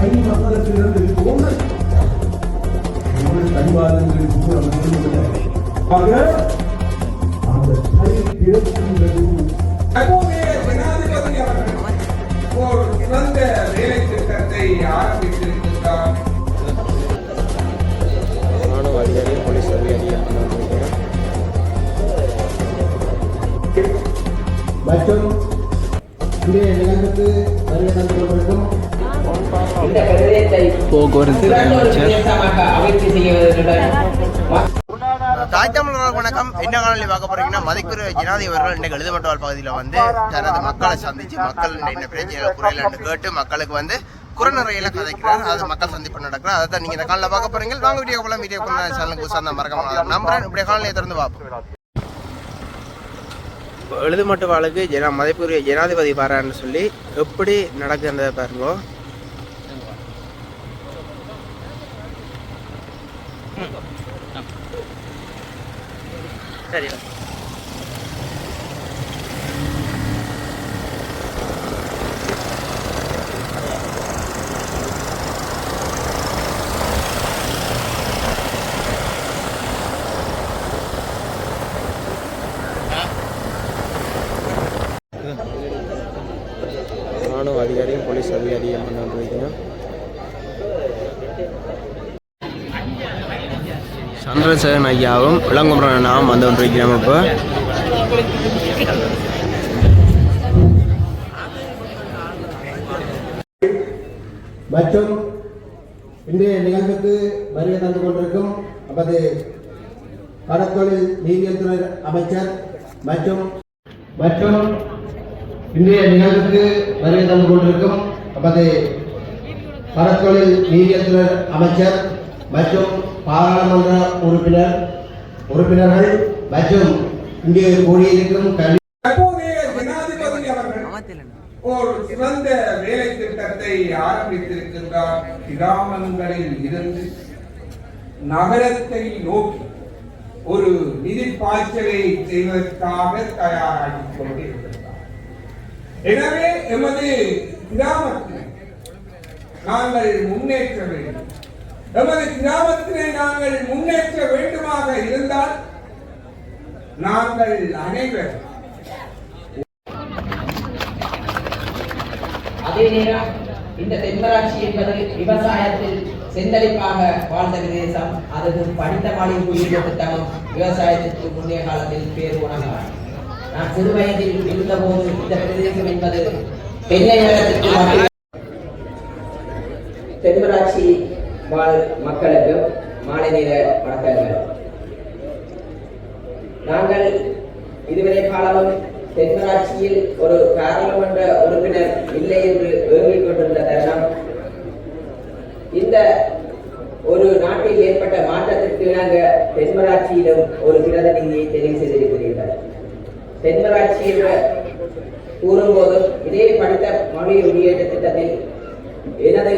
கை மக்களுக்கு போன ஆக அந்த கை பிறக்கின்றது ஒரு சிறந்த வேலை திட்டத்தை ராணுவ அதிகாரி போலீஸ் அதிகாரி மற்றும் இன்றைய நிகழ்வுக்கு வருகை தந்து கொள்ள வேண்டும் போக்குவரத்து தாய் தமிழர்கள் வணக்கம். என்ன காணொலி பார்க்க போறீங்கன்னா மதிப்புரிய ஜனாதி அவர்கள் இன்றைக்கு எழுதமட்டவால் பகுதியில் வந்து தனது மக்களை சந்திச்சு மக்கள் என்ன பிரச்சனை குறையில கேட்டு மக்களுக்கு வந்து குறநறையில கதைக்கிறார். அது மக்கள் சந்திப்பு நடக்கிறார். அதை தான் நீங்க இந்த காலையில் பார்க்க போறீங்க. வாங்க வீடியோ போல வீடியோ சேனலுக்கு உசாந்த மறக்காம நம்புறேன். இப்படி காலையை திறந்து பார்ப்போம். எழுதுமட்டு வாளுக்கு ஜனா மதிப்புரிய ஜனாதிபதி பாரான்னு சொல்லி எப்படி நடக்குன்றதை பாருங்க. சரி. ராணுவ அதிகாரியும் போலீஸ் அதிகாரியும் பண்ண வந்திருக்கீங்க சந்திரசேகரன் ஐயாவும் இளங்குமரன் நாம் வந்து கொண்டிருக்கிறோம் இப்போ. மற்றும் இன்றைய நிகழ்வுக்கு வருகை தந்து கொண்டிருக்கும் நமது கடற்தொழில் நீதியல் துறை அமைச்சர் மற்றும் மற்றும் இன்றைய நிகழ்வுக்கு வருகை தந்து கொண்டிருக்கும் நமது கடற்தொழில் நீதியல் துறை அமைச்சர் மற்றும் பாராளுமன்ற உறுப்பினர் உறுப்பினர்கள் மற்றும் இங்கே கூடியிருக்கும் கல்வி ஒரு சிறந்த வேலை திட்டத்தை ஆரம்பித்திருக்கின்றார். கிராமங்களில் இருந்து நகரத்தை நோக்கி ஒரு நிதி பாய்ச்சலை செய்வதற்காக தயாராகி கொண்டிருக்கின்றார். எனவே எமது கிராமத்தில் நாங்கள் முன்னேற்ற வேண்டும். எமது கிராமத்தினை நாங்கள் முன்னேற்ற வேண்டுமாக இருந்தால் நாங்கள் அனைவரும் அதே நேரம் இந்த தென்மராட்சி என்பது விவசாயத்தில் செந்தளிப்பாக வாழ்ந்த பிரதேசம். அதற்கு படித்த மாளிகை குடியிருப்பு திட்டமும் விவசாயத்திற்கு முந்தைய காலத்தில் பேர் உணர்ந்தார் நான் சிறு வயதில் இருந்தபோது இந்த பிரதேசம் என்பது தென்னை நகரத்திற்கு மட்டுமே தென்மராட்சி மக்களுக்கும் மக்களுக்கு மாலை நேர வணக்கங்கள். நாங்கள் இதுவரை காலமும் தென்மராட்சியில் ஒரு பாராளுமன்ற உறுப்பினர் இல்லை என்று வேண்டிக் கொண்டிருந்த தருணம். இந்த ஒரு நாட்டில் ஏற்பட்ட மாற்றத்திற்கு இணங்க தென்மராட்சியிலும் ஒரு பிரதிநிதியை தெரிவு செய்திருக்கிறீர்கள். தென்மராட்சி என்று கூறும்போது இதே படித்த மொழி வெளியேற்ற திட்டத்தில் எனது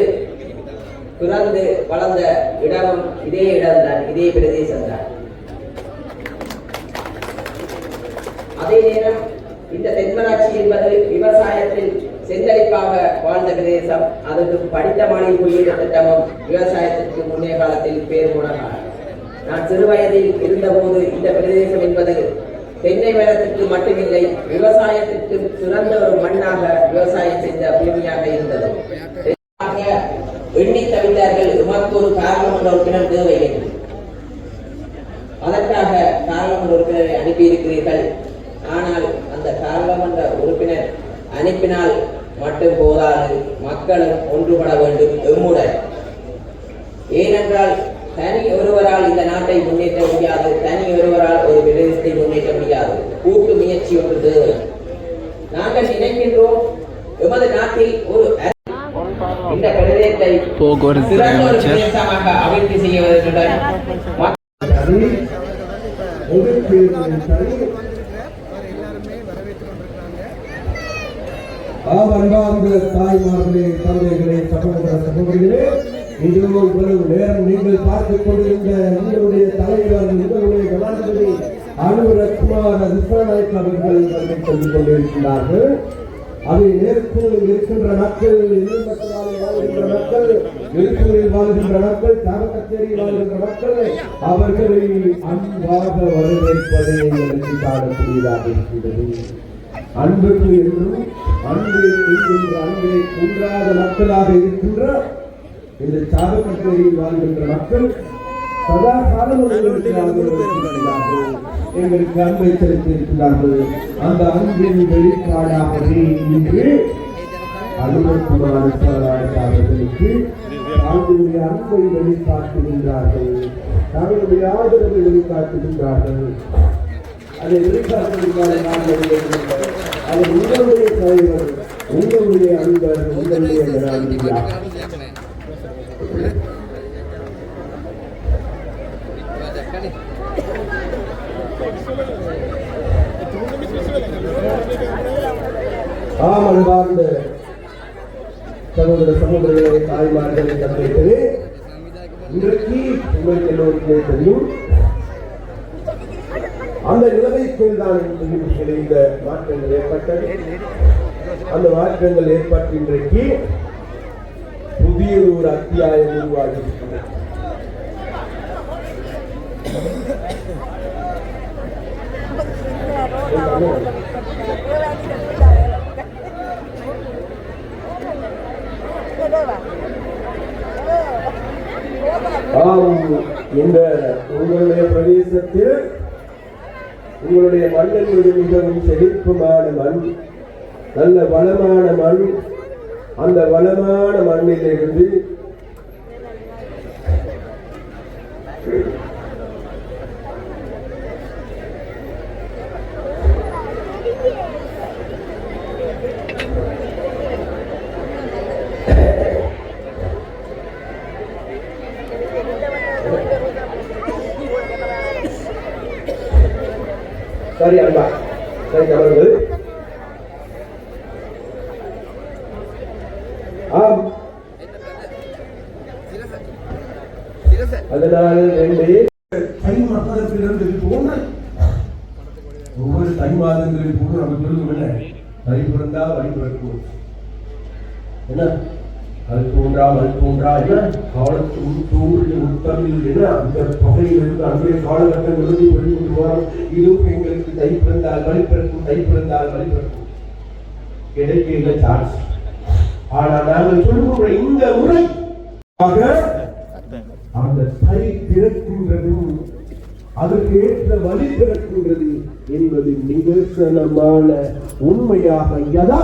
பிறந்து வளர்ந்த இடமும் இதே இடம்தான் இதே பிரதேசம்தான். அதே நேரம் இந்த தென்மராட்சி என்பது விவசாயத்தில் செந்தளிப்பாக வாழ்ந்த பிரதேசம். அதற்கு படித்த மாநில குடியிருப்பு திட்டமும் விவசாயத்திற்கு முன்னைய காலத்தில் பேர் போன நான் சிறுவயதில் இருந்தபோது இந்த பிரதேசம் என்பது தென்னை மரத்திற்கு மட்டுமில்லை விவசாயத்திற்கு சிறந்த ஒரு மண்ணாக விவசாயம் செய்த பூமியாக இருந்தது. எண்ணி தவித்தார்கள். உமக்கு ஒரு பாராளுமன்ற உறுப்பினர் தேவை என்று அதற்காக பாராளுமன்ற உறுப்பினரை அனுப்பியிருக்கிறீர்கள். ஆனால் அந்த பாராளுமன்ற உறுப்பினர் அனுப்பினால் மட்டும் போதாது. மக்களும் ஒன்றுபட வேண்டும் எம்முடன். ஏனென்றால் தனி ஒருவரால் இந்த நாட்டை முன்னே முடியாது தனி ஒருவரால் ஒரு பிரதேசத்தை முன்னேற்ற முடியாது கூட்டு முயற்சி ஒன்று தேவை நாங்கள் நினைக்கின்றோம் எமது நாட்டில் ஒரு அர- இந்த பிரதேசத்தை போக்குவரத்து அமைச்சர். அன்பார்ந்த தாய்மார்களே தந்தைகளே சகோதர சகோதரிகளே இதுவும் இவ்வளவு நேரம் நீங்கள் பார்த்துக் கொண்டிருந்த உங்களுடைய தலைவர் உங்களுடைய ஜனாதிபதி அனுரகுமார் திசாநாயக் அவர்கள் சொல்லிக் கொண்டிருக்கிறார்கள். அது நேரத்தில் இருக்கின்ற மக்கள் எதிர்மக்களால் வாழ்கின்ற மக்கள் மக்கள் வாழ்கின்ற மக்கள் தர கச்சேரியில் வாழ்கின்ற மக்கள் அவர்களை அன்பாக வரவேற்பதை எங்களுக்கு காணக்கூடியதாக இருக்கின்றது. அன்புக்கு என்றும் அன்பை என்கின்ற அன்பை குன்றாத மக்களாக இருக்கின்ற இந்த சாதகச்சேரியில் வாழ்கின்ற மக்கள் சதா காலம் எங்களுக்கு அன்பை செலுத்தியிருக்கிறார்கள் அந்த அன்பின் வெளிப்பாடாகவே இன்று அலுவலர்களுக்கு அவர்களுடைய அன்பை வெளிக்காட்டுகின்றார்கள். தங்களுடைய ஆதரவை வெளிக்காட்டுகின்றார்கள். அதை வெளிக்காட்டுகின்றார்கள் நான் அது உங்களுடைய தலைவர் உங்களுடைய அன்பர் உங்களுடைய ஆம் அன்பார்ந்த சகோதர சகோதரிகளை தாய்மார்களை தந்தைகளே இன்றைக்கு உங்களுக்கு எல்லோருக்குமே தெரியும் அந்த நிலைமைக்குள் தான் இந்த மாற்றங்கள் ஏற்பட்டது. அந்த மாற்றங்கள் ஏற்பட்டு இன்றைக்கு புதிய ஒரு அத்தியாயம் உருவாகி இருக்கிறது இந்த உங்களுடைய பிரதேசத்தில் உங்களுடைய மண் என்பது மிகவும் செழிப்புமான மண் நல்ல வளமான மண் அந்த வளமான மண்ணிலிருந்து சரி அன்பா சரி அவர்கள் ஆம். அதனால் ரெண்டு தை மாதத்திலிருந்து தோன்ற. ஒவ்வொரு தை மாதங்களில் கூட நம்ம சொல்லுவோம்ல தை பிறந்தா வழி பிறக்கும். என்ன? அது தோன்றா அது தோன்றா என்ன? காலத்து தோன்றிய முத்தமிழ் என்ன? அந்த பகையிலிருந்து அன்றைய காலகட்டம் வெளிக்கொண்டு வரும். இதுவும் எங்களுக்கு தை பிறந்தால் வழி பிறக்கும் தை பிறந்தால் வழி பிறக்கும். கிடைக்கல சான்ஸ் ஆனா நாங்கள் சொல்லுகிற இந்த முறை அந்த தை திறக்கின்றது அதற்கு ஏற்ற வழி திறக்கின்றது என்பது நிதர்சனமான உண்மையாக யதா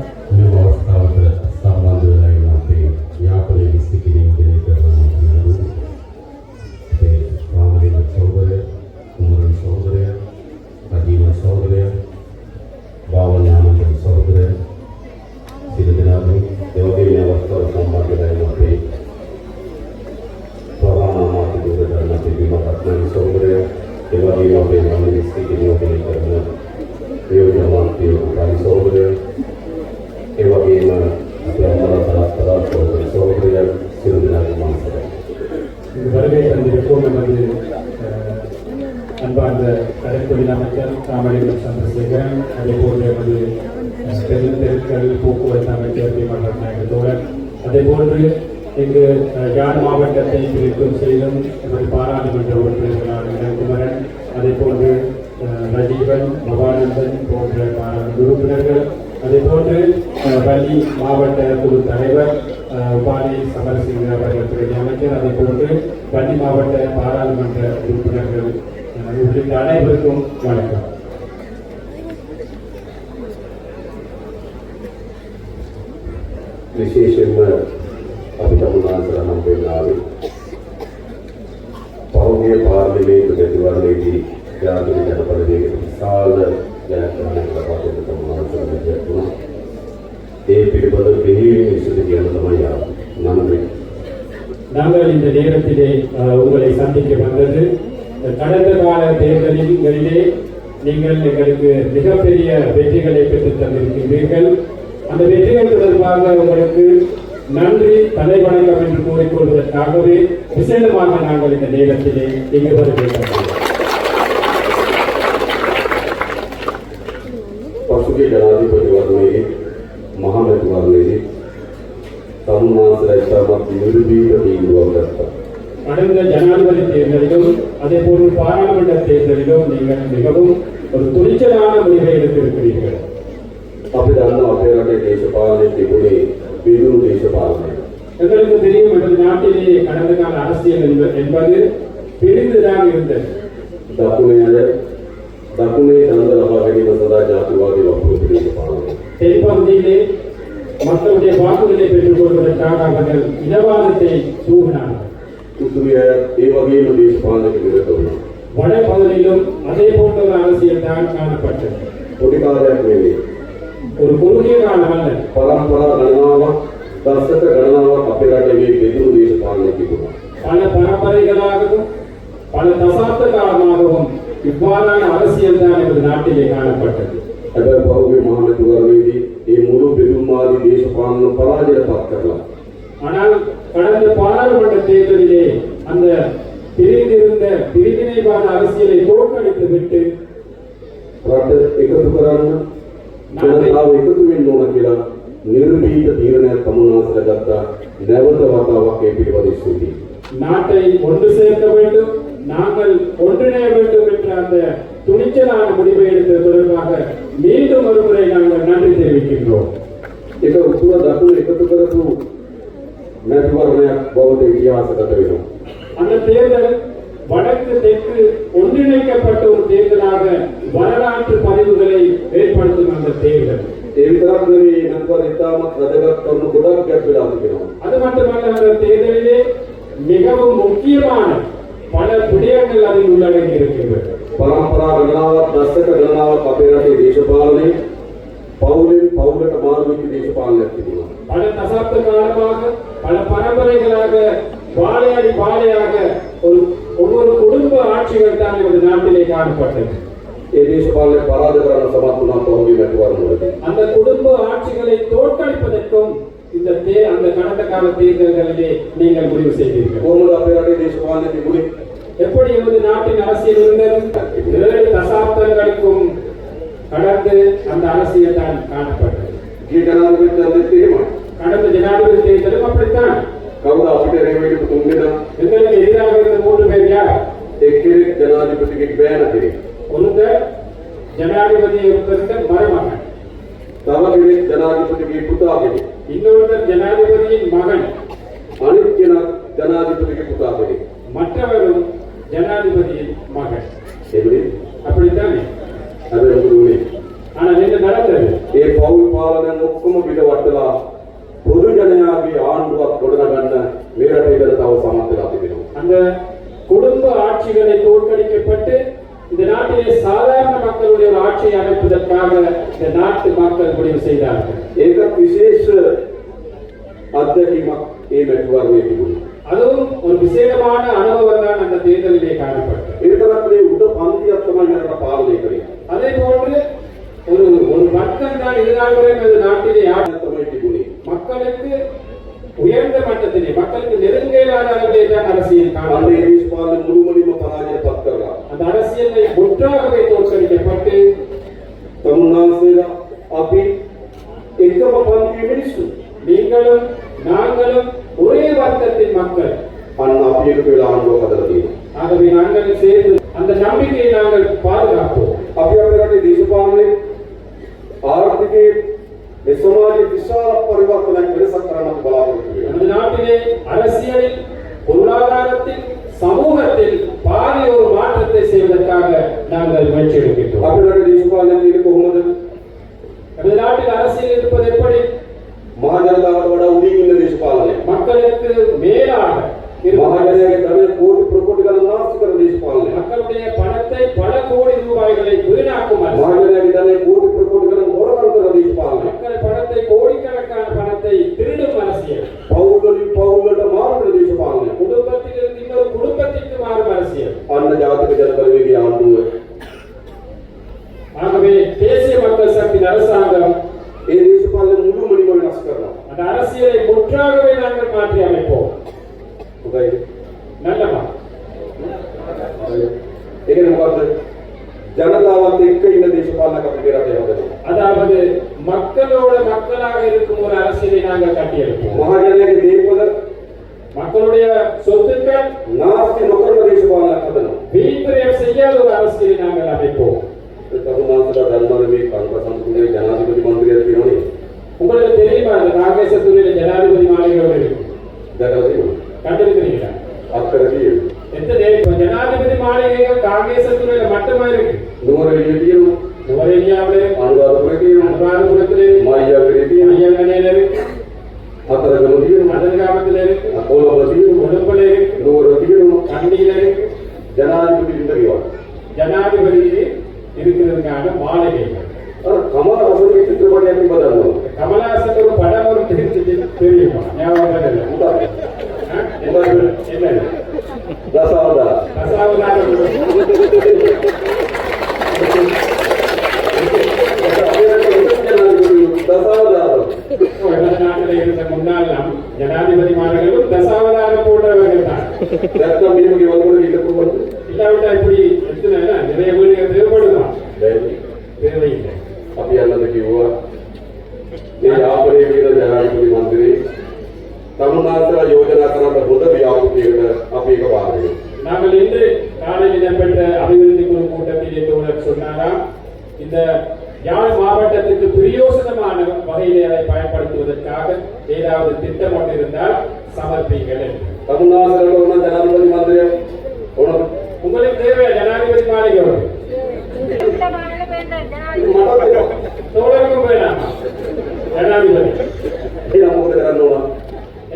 தலை அதே தெரு தெருக்கள் போக்குவரத்து அமைச்சர் பீமன் நாயகர் தோழர் அதே போன்று இங்கு யாழ் மாவட்டத்தை பிரிக்கும் செய்தும் பாராளுமன்ற உறுப்பினர்களான குமரன் அதே போன்று ரஜீவன் பவானந்தன் போன்ற பாராளுமன்ற உறுப்பினர்கள் அதே போன்று பள்ளி மாவட்ட குழு தலைவர் அஹ், உபாலி சமரசிங்க அவர்கள் துறை அமைச்சர் அதே போன்று பள்ளி மாவட்ட பாராளுமன்ற உறுப்பினர்கள் உள்ளிட்ட அனைவருக்கும் வணக்கம். విశేషంగా అభితమునాసనం విన్నారు పౌర్ణ్య పార్లమెంటు ప్రతివాళ్ళకి జాతీయ జనపద విశాల జనగ్రహణంగా పాటితమునాసనం చేస్తున్నాం ఏ పిలుపదు வெளியிலிருந்து அந்தமையா நன்றி நாங்கள் இந்த நேரத்திலே உங்களை சந்திக்க வந்தது கடந்த கால தேர்தலிலே நீங்கள் எங்களுக்கு மிகப்பெரிய வெற்றிகளை பெற்றுத் தந்திருக்கின்றீர்கள் அந்த வெற்றிகள் தொடர்பாக உங்களுக்கு நன்றி தலை வணக்கம் என்று கூறிக்கொள்வதற்காகவே விசேடமாக நாங்கள் இந்த நேரத்திலே இங்கு வருகின்றோம் பசுகை ஜனாதிபதி வர்மையை மகாமதி ஜனாதிபதி தேர்தலிலும் அதே போன்று பாராளுமன்ற தேர்தலிலும் நீங்கள் மிகவும் ஒரு துணிச்சலான முடிவை எடுத்திருக்கிறீர்கள். സംവിധാനം അവരുടെ ദേശപാലനെ കൂടി വിരു ദേശപാലനെ எங்களுக்கு தெரியும் இந்த நாட்டிலே கடந்த கால அரசியல் என்பது பிரிந்துதான் இருந்தது தென்பகுதியிலே மக்களுடைய வாக்குகளை பெற்றுக் கொள்வதற்காக அவர்கள் இனவாதத்தை தூவினார்கள் வடபகுதியிலும் அதே போன்ற அரசியல் தான் காணப்பட்டது ஒரு குறுகிய காலம் அல்ல පරම්පරා ගණනාවක් දශක ගණනාවක් අපේ රටේ මේ විදුරු දේශපාලනය තිබුණා. பல பரம்பரைகளாகவும் பல தசாப்த காலமாகவும் இவ்வாறான அரசியல் தான் நமது நாட்டிலே காணப்பட்டது හැබැයි පහුගිය මහමැතිවරණයේදී මේ මුළු බෙදුම්වාදී දේශපාලන පරාජයට පත් කරලා ஆனால் கடந்த பாராளுமன்ற தேர்தலிலே அந்த பிரிந்திருந்த பிரிவினைவாத அரசியலை தோற்கடித்து விட்டு රට එකතු කරන්න ನಾವು ಏಕತ್ವವೇನು ನೋಡೋಕ್ಕಿಲ್ಲ ನಿರ್ಭೀತ ಧೀರನೆಯ ತಮ್ಮನಾಸರಗತ್ತ நவதவாதாவாக ஏற்படுவதை சொல்லி நாட்டை ஒன்று சேர்க்க வேண்டும் நாங்கள் ஒன்றிணைய வேண்டும் என்ற அந்த துணிச்சலான முடிவை எடுத்தது தொடர்பாக மீண்டும் ஒருமுறை நாங்கள் நன்றி தெரிவிக்கின்றோம் ಈಗ ಉತ್ತಮ ದಕ್ಕನ ಏಕತ್ವಕರದು ನೆಟ್ವರ್ಕ್ ಬಾಬತೆ ಇತಿಹಾಸ ಕಥೆಗಳು அந்த ತೇರ್ದಲ್ வடக்கு தெற்கு ஒன்றிணைக்கப்பட்ட ஒரு தேர்தலாக வரலாற்று பதிவுகளை ஏற்படுத்தும் அந்த தேர்தல் ඒ විතරක් නෙවෙයි නම්බර ඉතාමත් වැදගත් කරුණු ගොඩක් ගැප් වෙලා තිබෙනවා. அது மட்டுமல்ல அந்த தேர்தலிலே மிகவும் முக்கியமான பல விடயங்கள் அதில் உள்ளடங்கி இருக்கின்றது පරම්පරා ගණනාවක් දශක ගණනාවක් අපේ රටේ දේශපාලනයේ පවුලෙන් පවුලට මාරු වෙච්ච දේශපාලනයක් තිබුණා. பல தசாப்த காலமாக பல பரம்பரைகளாக வாழையடி வாழையாக ஒரு ஒவ்வொரு குடும்ப ஆட்சிகள் தான் நமது நாட்டிலே காணப்பட்டது. ಈ அந்த குடும்ப ஆட்சிகளை தோற்கடிப்பதற்கும் இந்த அந்த கடந்த கால தேர்தல்களிலே நீங்கள் முடிவு செய்தீர்கள். ಕೋಮುಲ ಅಭ್ಯರ್ಥಿ ದೇಶಪಾಲನೆಗೆ ಗುರಿ எப்படி எமது நாட்டின் அரசியல் இருந்தது? ஏழு தசாப்தங்களுக்கும் கடந்து அந்த அரசியல் தான் காணப்பட்டது. கடந்த ஜனாதிபதி தேர்தலும் அப்படித்தான். කවුද අපිට රැවෙන්න තුන් දෙනා எங்களுக்கு எதிராக இருந்த மூன்று பேர் யார் එක්කෙනෙක් ජනාධිපතිගේ බෑන කෙනෙක්. ஒருத்தர் ஜனாதிபதியை இருந்த மருமகன் තව කෙනෙක් ජනාධිපතිගේ පුතා කෙනෙක්. இன்னொருத்தர் ஜனாதிபதியின் மகன் අනිත් කෙනා ජනාධිපතිගේ පුතා කෙනෙක්. மற்றவரும் ஜனாதிபதியின் மகன் එබලි அப்படித்தானே හැබැයි මොකද වුනේ? ஆனா என்ன நடந்தது ඒ පවුල් පාලනයන් ඔක්කොම පිට වටලා அந்த குடும்ப ஆட்சிகளை தோற்கடிக்கப்பட்டு இந்த நாட்டிலே சாதாரண மக்களுடைய ஒரு ஆட்சியை அமைப்பதற்காக இந்த நாட்டு மக்கள் முடிவு செய்தார்கள் ඒකත් විශේෂ අත්දැකීමක් ඒ මැතිවරණයේ තිබුණා. அதுவும் ஒரு விசேடமான அனுபவம் தான் அந்த தேர்தலிலே காணப்பட்டது ඒ තරම් මේ උඩ පන්තියක් තමයි මට පාලනය කරේ. அதே போன்று ஒரு ஒரு வர்க்கம் தான் இதுநாள் வரை நமது நாட்டிலே ஆட்சி තමයි තිබුණේ. மக்களுக்கு உயர்ந்த மட்டத்திலே மக்களுக்கு நெருங்கையிலான அளவிலே தான் அரசியல் காலம் முழுமொழியும் பராஜயப்பட்டார்கள் அந்த அரசியலை ஒன்றாகவே தோற்கடிக்கப்பட்டு தமிழ்நாடு அப்படி எக்கம நீங்களும் நாங்களும் ஒரே வர்க்கத்தின் மக்கள். அண்ணா பேருக்குள்ளானோ கதறது ஆகவே நாங்கள் சேர்ந்து அந்த நம்பிக்கையை நாங்கள் பாதுகாப்போம். அப்படியே தேசபாலனை ஆர்த்திகை ಈ ಸಮಾಜ ವಿಶಾಲ ಪರಿವರ್ತನೆ ಕೆಲಸ ಕಾರಣಕ್ಕೆ ಬಲಾಗುತ್ತದೆ நமது நாட்டிலே அரசியலில் பொருளாதாரத்தில் சமூகத்தில் பாரிய ஒரு மாற்றத்தை செய்வதற்காக நாங்கள் முயற்சி எடுக்கின்றோம். අපිට දේශපාලනයේ කොහොමද நமது நாட்டில் அரசியல் இருப்பது எப்படி? මහජනතාවට වඩා උඩින් ඉන්න දේශපාලනය மக்களுக்கு மேலாக மக்களுடைய பணத்தை பல கோடி ரூபாய்களை வீணாக்கும் அரசியல். මහජනයාගේ ධනය මේ කල්පසම්පූර්ණ ජනාධිපති මණ්ඩලයද කියනෝනේ. உங்களுக்கு தெரியுமா அந்த நாகேசத்துறையில ஜனாதிபதி மாளிகையோட இருக்கும் கண்டிருக்கிறீங்களா எத்தனை ஜனாதிபதி மாளிகைகள் காங்கேசத்துறையில மட்டுமா இருக்கு நூறு எழுதியும் நுவரெலியாவிலே அனுராதபுரத்திலும் அனுராதபுரத்திலே மாயாபுரத்திலும் ஐயங்கனையில இருக்கு அதற்கமுதியும் அதற்காமத்தில் இருக்கு கோலபதியும் உடம்புல இருக்கு நுவரதியும் கண்டியில இருக்கு ஜனாதிபதி தெரியும் ஜனாதிபதி இருக்கிறதுக்கான மாளிகைகள் ಕಮಲ ಒಬ್ಬರಿಗೆ ಚಿತ್ರಪಟದಲ್ಲಿ ಬದಲು ಕಮಲಾಸನರು ಪಡ ಬರುತ್ತಿದ್ದು ತಿಳಿಯುವ ಯಾವಾಗಲಿಲ್ಲ ಇಲ್ಲ ದಸಾವದ ದಸಾವದ நாட்டில் இருந்த முன்னாள் ஜனாதிபதிமார்களும் தசாவதாரம் போன்றவர்கள் தான் உங்களுக்கு தேவை ஜனாதிபதி மாளிகை. தோழருக்கும் வேண்டாம். ජනාධිපති නමෝද කරන්න ඕන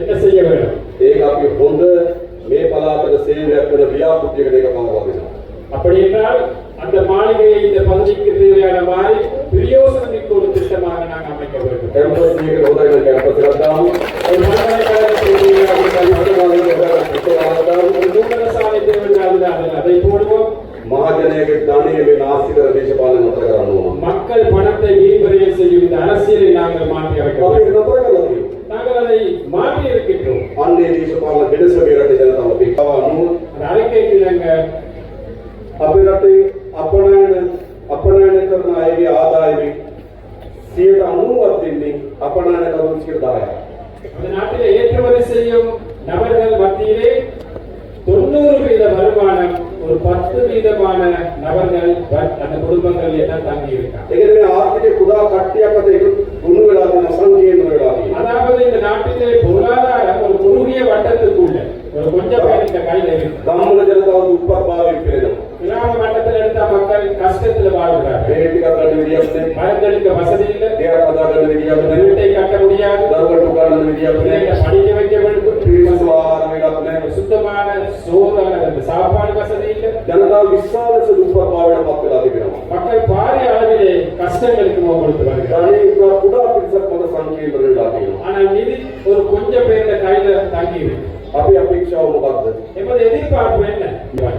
එතසිය වෙනවා ඒක අපි හොඳ මේ පළාතට සේවයක් කරන ව්‍යාපෘතියකට ඒක පවවා දෙනවා அப்படி என்றால் அந்த தேவையான மாதிரி பிரயோசனமிக்க ஒரு திட்டமாக நாங்கள் அமைக்க வேண்டும். கேம்பஸ் கேம்பஸ் ஒரு பல்கலைக்கழக நாயகத்தானே எங்கள் ஆசிரியர் தேசபாலன் பிரகாரம் மக்கள் பணத்தை மீன்பிரியல் செய்யும் இந்த அரசியலை நாங்கள் மாற்றி அமைக்கிறோம் நாங்கள் அதை மாற்றி இருக்கின்றோம். அன்னை தேசபாலன் தினசரி அறிக்கைக்கு நாங்கள் அப்படி சாப்பாடு வசதி இல்லை. ஜனதால் விசால ಸ್ವರೂಪವಾದ ಮಕ್ಕಳಾಗಿರೋಣ ಮಕ್ಕಳ ಭಾರಿ அளவிலே கஷ்டங்களுக்கு முகப்படுத்துவார்கள் தானே இப்போ கூட பிரிசப்பத சங்கீர்ணர்களாகிரும் ஆனால் ஒரு கொஞ்சம் பேர்ல கையில தாங்கி இருக்கு. அப்படி அபேட்சாவும் பார்த்தது இப்போ எதிர்பார்ப்பு என்ன?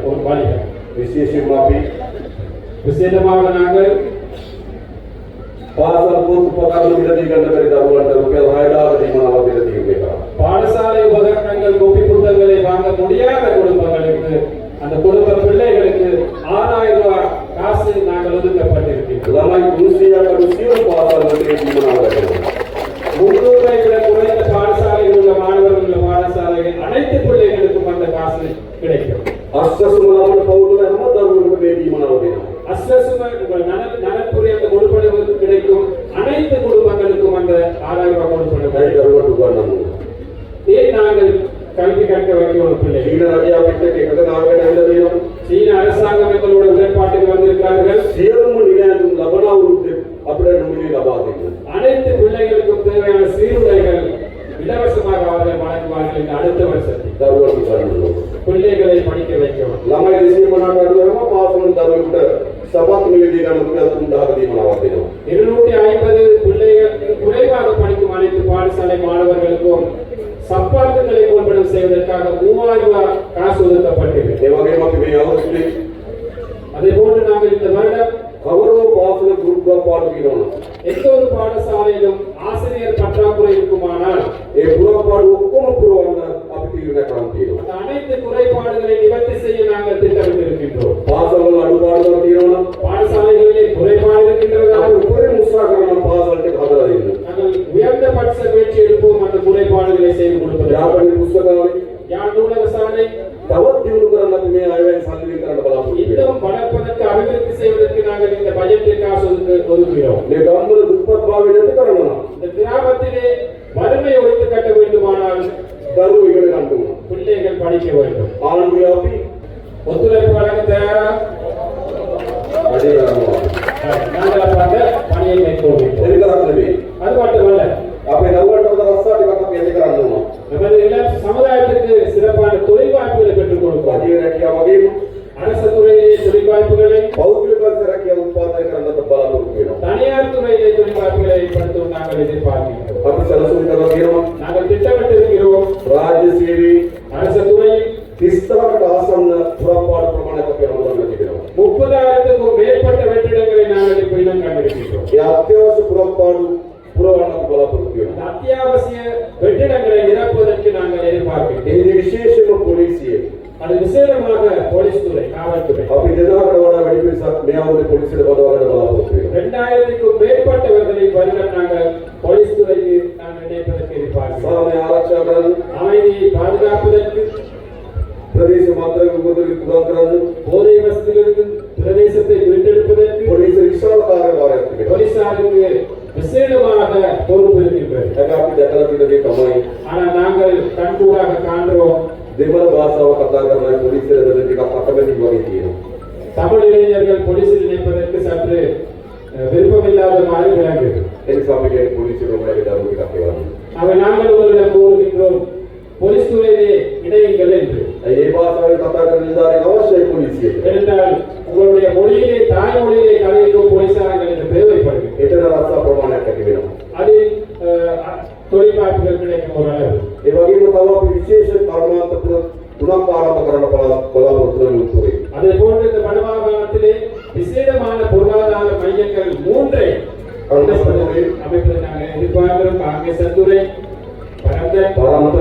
ஒரு பாலிகை விசேஷமாக விசேஷமாக நாங்கள் පාසල් පොත් උපකරණ குடும்பங்களை வாங்க முடியாத குடும்பங்களுக்கு அந்த குடும்ப பிள்ளைகளுக்கு ஆறாயிரம் ரூபாய் காசு நாங்கள் ஒதுக்கப்பட்டிருக்கிறோம். ತುಂಬಾ ಇವಾಗ ಕಾಸು ಪಟ್ಟಿದೆ. ಯಾವಾಗ ಮಕ್ಕಳಿಗೆ ಯಾವ ಈ ಗಂಭೀರ ದುಪ್ಪತ್ಭಾವಿಯನ್ನು ಕಾರಣ இந்த கிராமத்திலே வறுமை ஒழித்து கட்ட வேண்டுமானால் கருவிகளை கண்டுமா பிள்ளைகள் படிக்க வேண்டும். ஆண்கள் அப்படி. ஒத்துழைப்பு வழங்க தயாரா? அடையாளமா நாங்கள் அப்ப அந்த பணியை மேற்கொள்வோம் எதுக்கிறாங்களே அது மட்டுமல்ல. அப்ப நவ்வட்டோட ரசாட்டி பக்கம் எதுக்கிறாங்களா நமது இளம் சமுதாயத்துக்கு சிறப்பான தொழில் வாய்ப்புகளை பெற்றுக் கொடுப்போம். அதே அரசுத்துறையிலே தொழிற்பாய்ப்புகளை பௌத்திய பக்தராக்கிய உற்பத்தி கரந்த பாலபுரிக்கிறோம் தனியார் துறையிலே தொழிற்பாய்ப்புகளை படுத்தும் நாங்கள் எதிர்பார்க்கிறோம் அப்படி செலசுகிறோம் நாங்கள் திட்டமிட்டிருக்கிறோம். ராஜ்ய சேவை அரசு துறையில் கிறிஸ்தவ ஆசன புறப்பாடு பிரமாணத்தை நாம் நடத்துகிறோம் முப்பதாயிரத்துக்கும் மேற்பட்ட வெற்றிடங்களை நாங்கள் இப்போ இடம் கண்டிருக்கிறோம் அத்தியாவசிய புறப்பாடு புறவாணம் பலப்படுத்தியோம் அத்தியாவசிய வெற்றிடங்களை நிரப்புவதற்கு நாங்கள் எதிர்பார்க்கிறோம் விசேஷமாக போலீசியை அது விசேடமாக போலீஸ் துறை காவல்துறை. அப்ப இதுதான் வெடிப்பில் சார் மேயாவது போலீஸ் இடமாக போகிறோம் ரெண்டாயிரத்துக்கும் மேற்பட்டவர்களை வருடம் நாங்கள் தமிழ் இளைஞர்கள் போலீசில் இணைப்பதற்கு சற்று அஹ், விருப்பமில்லாத மாதிரி விளங்குது ඒ නිසා අපි කියන්නේ පොලිසිය රෝගලගේ දරුවෝ ටිකක් ඒවා. அவை நாங்கள் உங்களிடம் கூறுகின்றோம் போலீஸ் துறையிலே இணையுங்கள் என்று ඒ භාෂාවෙන් කතා කරන නිලධාරීන් අවශ්‍යයි පොලිසියට. என்றால் உங்களுடைய மொழியிலே தாய்மொழியிலே கலைக்கும் போலீசாரங்கள் என்று தேவைப்படுகிறது එතන රස්සා ප්‍රමාණයක් ඇති වෙනවා. அதில் அஹ், அ- தொழில் வாய்ப்புகள் கிடைக்கும் ஒரு அளவு ඒ වගේම තව අපි විශේෂ කර්මාන්ත තුන- තුනක් ආරම්භ කරන්න බලා- බලාපොරොත්තු වෙන උත්තරේ. அதே போன்று இந்த வடமாகாணத்திலே விசேடமான பொருளாதார மையங்கள் மூன்றை அமைப்பதை எதிர்பார்க்கிறோம் அங்கே பரந்த